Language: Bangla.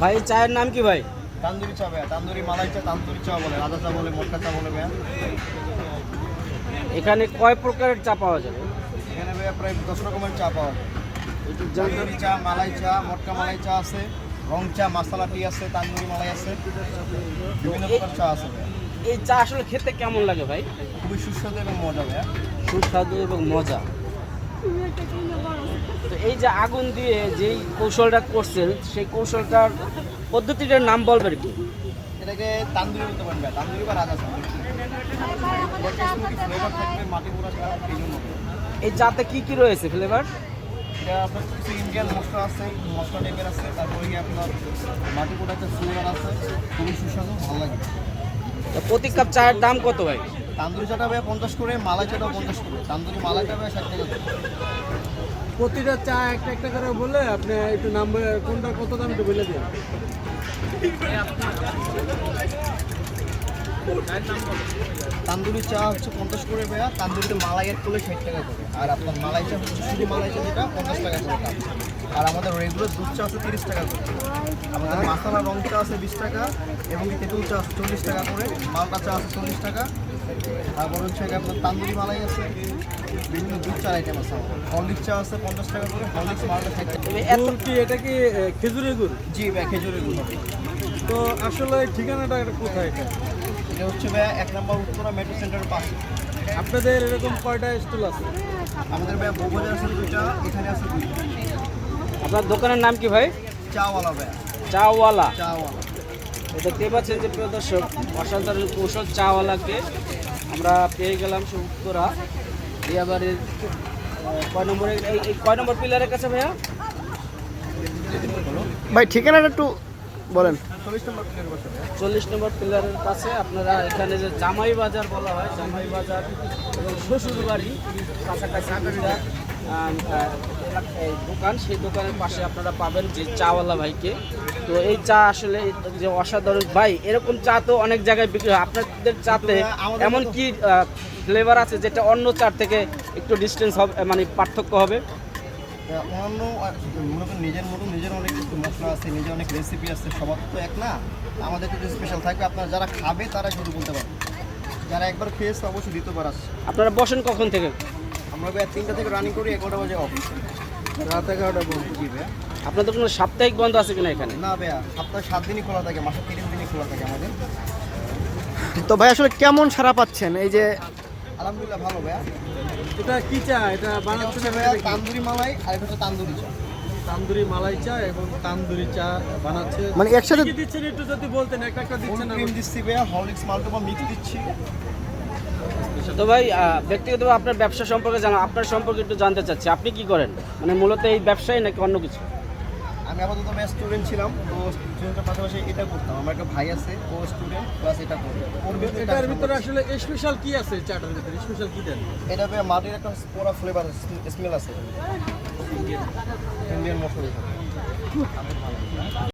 ভাই চায়ের নাম কি ভাই? তান্দুরি চা ভাইয়া তান্দুরি মালাই চা তান্দুরি চা বলে রাজা চা বলে মটকা চা বলে ভাইয়া। এখানে কয় প্রকারের চা পাওয়া যাবে এখানে ভাইয়া প্রায় দশ রকমের চা পাওয়া যায়। তান্দুরি চা মালাই চা মটকা মালাই চা আছে রং চা মশলা টি আছে তান্দুরি মালাই আছে বিভিন্ন প্রকার চা আছে এই চা আসলে খেতে কেমন লাগে ভাই? খুবই সুস্বাদু এবং মজা ভাইয়া। সুস্বাদু এবং মজা। এই যে আগুন দিয়ে যেই কৌশলটা করছেন সেই কৌশলটার পদ্ধতিটার নাম বলবেন কি? এটাকে তান্দুরি বলতে পারেন তান্দুরি বা রাজা ফ্লেভার থাকবে মাটি পোড়া চা এই জন্য। এই চাতে কি কি রয়েছে ফ্লেভার এটা আপনার কিছু ইন্ডিয়ান মশলা আছে মশলা টাইপের আছে তারপরে আপনার মাটি পোড়া একটা ফ্লেভার আছে খুবই সুস্বাদু ভালো লাগে। তো প্রতি কাপ চায়ের দাম কত ভাই? তান্দুরি চাটা ভাইয়া পঞ্চাশ করে মালাই চাটা পঞ্চাশ করে। তান্দুরি মালাই চা ভাইয়া ষাট টাকা। প্রতিটা চা একটা একটা করে বলে আপনি একটু নাম বলে- কোনটা কত দাম একটু বলে দিন। তান্দুরি চা হচ্ছে পঞ্চাশ করে ভাইয়া। তান্দুরিতে মালাইয়ের অ্যাড করলে ষাট টাকা করে। আর আপনার মালাই চা শুধু মালাই চা যেটা পঞ্চাশ টাকা আর আমাদের রেগুলার দুধ চা আছে তিরিশ টাকা করে। আমাদের মাসালা রং চা আছে বিশ টাকা এবং তেঁতুল চা আছে চল্লিশ টাকা করে মালটা চা আছে চল্লিশ টাকা। তারপর হচ্ছে আপনার তান্দুরি মালাই আছে বিভিন্ন দুধ চার আইটেম আছে হরলিক্স চা আছে পঞ্চাশ টাকা করে হরলিক্স মালটা ষাট টাকা। এটা কি খেজুরের গুড়? জি ভাই খেজুরের গুড় তো আসলে ঠিকানাটা এটা কোথায় এটা? এটা হচ্ছে ভাইয়া এক নম্বর উত্তরা মেট্রো সেন্টারের পাশে। আপনাদের এরকম কয়টা স্টল আছে? আমাদের ভাইয়া বউবাজার আছে দুইটা এখানে আছে দুইটা। আপনার দোকানের নাম কি ভাই? চাওয়ালা ভাইয়া চাওয়ালা। চাওয়ালা। দেখতে পাচ্ছেন যে প্রিয় দর্শক অসাধারণ কৌশল চাওয়ালাকে আমরা পেয়ে গেলাম সে উত্তরা দিয়াবাড়ির কয় নম্বরে এই কয় নম্বর পিলারের কাছে ভাইয়া? ভাই ঠিকানাটা একটু বলেন। চল্লিশ নম্বর প্লেয়ার চল্লিশ নম্বর পিলারের কাছে আপনারা এখানে যে জামাই বাজার বলা হয় জামাই বাজার এবং শ্বশুর বাড়ি কাছাকাছি দোকান সেই দোকানের পাশে আপনারা পাবেন যে চাওয়ালা ভাইকে। তো এই চা আসলে যে অসাধারণ ভাই এরকম চা তো অনেক জায়গায় বিক্রি হয়। আপনাদের চাতে এমন কি ফ্লেভার আছে যেটা অন্য চার থেকে একটু ডিস্টেন্স হবে মানে পার্থক্য হবে? অন্যান্য আহ, মূলত নিজের মতো নিজের অনেক কিছু মশলা আছে নিজের অনেক রেসিপি আছে সবার তো এক না। আমাদের কিছু স্পেশাল থাকবে। আপনারা যারা খাবে তারা শুধু বলতে পারবে। যারা একবার খেয়েছে অবশ্যই দ্বিতীয়বার আসছে। আপনারা বসেন কখন থেকে? আমরা ভাইয়া তিনটা থেকে রানিং করি এগারোটা বাজে অফিস রাত এগারোটা বন্ধ ভাইয়া আপনাদের কোনো সাপ্তাহিক বন্ধ আছে কিনা এখানে? না ভাইয়া সপ্তাহে সাত দিনই খোলা থাকে মাসে তিরিশ দিনই খোলা থাকে আমাদের। তো ভাই আসলে কেমন সারা পাচ্ছেন? এই যে আলহামদুলিল্লাহ ভালো ভাইয়া। এটা কি চা? এটা বানাচ্ছে ভাইয়া তান্দুরি মালাই আর এটা হচ্ছে তান্দুরি চা। তান্দুরি মালাই চা এবং তান্দুরি চা বানাচ্ছে। মানে একসাথে দিচ্ছেন একটু যদি বলতেন একটা একটা দিচ্ছেন ক্রিম দিচ্ছি ভাইয়া? হরলিক্স মাল্টোবা মিক্স দিচ্ছি। তো ভাই ব্যক্তিগতভাবে আপনার ব্যবসা সম্পর্কে জানা আপনার সম্পর্কে একটু জানতে চাচ্ছি। আপনি কি করেন? মানে মূলত এই ব্যবসায় নাকি অন্য কিছু? আমি আপাতত ভাইয়া স্টুডেন্ট ছিলাম তো স্টুডেন্টের পাশাপাশি এটা করতাম। আমার একটা ভাই আছে ও স্টুডেন্ট প্লাস এটা করে ওর ভিতরে এটা এটার ভিতরে আসলে স্পেশাল কি আছে চাটার ভিতরে? স্পেশাল কি দেন? এটা মাটির একটা পুরো ফ্লেভার স্মেল আছে। ইন্ডিয়ান মশলা।